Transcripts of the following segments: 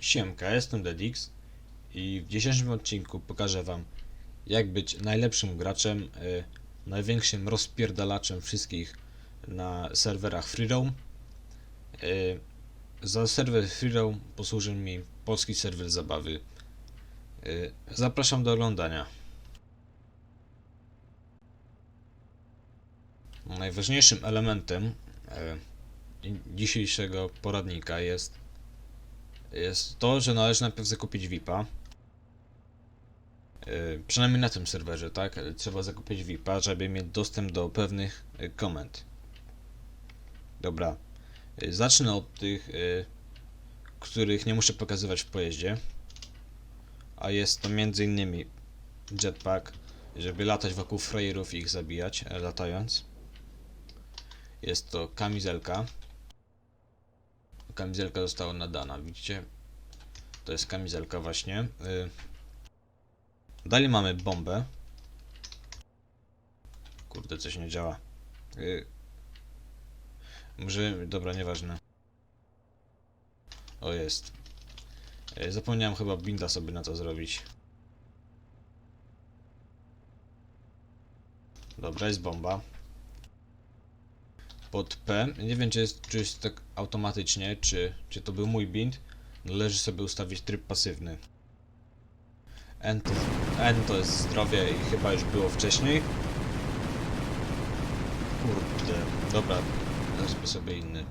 Siemka, jestem Dedix i w dzisiejszym odcinku pokażę wam jak być najlepszym graczem, y, największym rozpierdalaczem wszystkich na serwerach FreeRoam. Y, za serwer FreeRoam posłuży mi polski serwer zabawy. Y, zapraszam do oglądania. Najważniejszym elementem y, dzisiejszego poradnika jest jest to, że należy najpierw zakupić VIP-a. Yy, przynajmniej na tym serwerze, tak? Trzeba zakupić VIP-a, żeby mieć dostęp do pewnych y, komend. Dobra. Y, zacznę od tych, y, których nie muszę pokazywać w pojeździe. A jest to m.in. jetpack, żeby latać wokół frajerów i ich zabijać, e, latając. Jest to kamizelka kamizelka została nadana, widzicie? To jest kamizelka właśnie. Y, Dalej mamy bombę. Kurde, coś nie działa. Y, Może, dobra, nieważne. O, jest. Y, Zapomniałem chyba binda sobie na to zrobić. Dobra, jest bomba pod P. Nie wiem, czy jest, czy jest tak automatycznie, czy, czy to był mój bind. Należy sobie ustawić tryb pasywny. N to, N to jest zdrowie i chyba już było wcześniej. Kurde, dobra, wezmę sobie inny.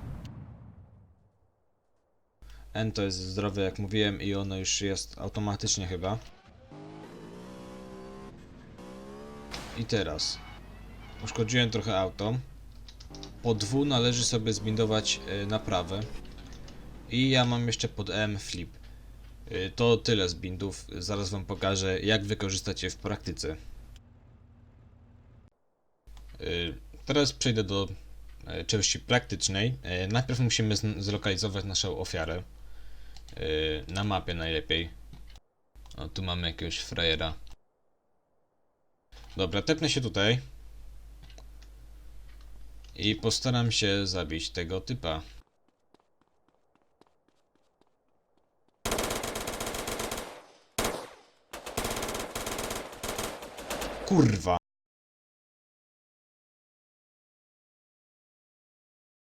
N to jest zdrowie, jak mówiłem, i ono już jest automatycznie chyba. I teraz. Uszkodziłem trochę auto po dwu należy sobie zbindować y, naprawę. I ja mam jeszcze pod M flip. Y, to tyle z bindów. Zaraz wam pokażę jak wykorzystać je w praktyce. Y, teraz przejdę do części praktycznej. Najpierw musimy zlokalizować naszą ofiarę. Na mapie najlepiej. O, tu mamy jakiegoś frajera. Dobra, tepnę się tutaj. I postaram się zabić tego typa. Kurwa.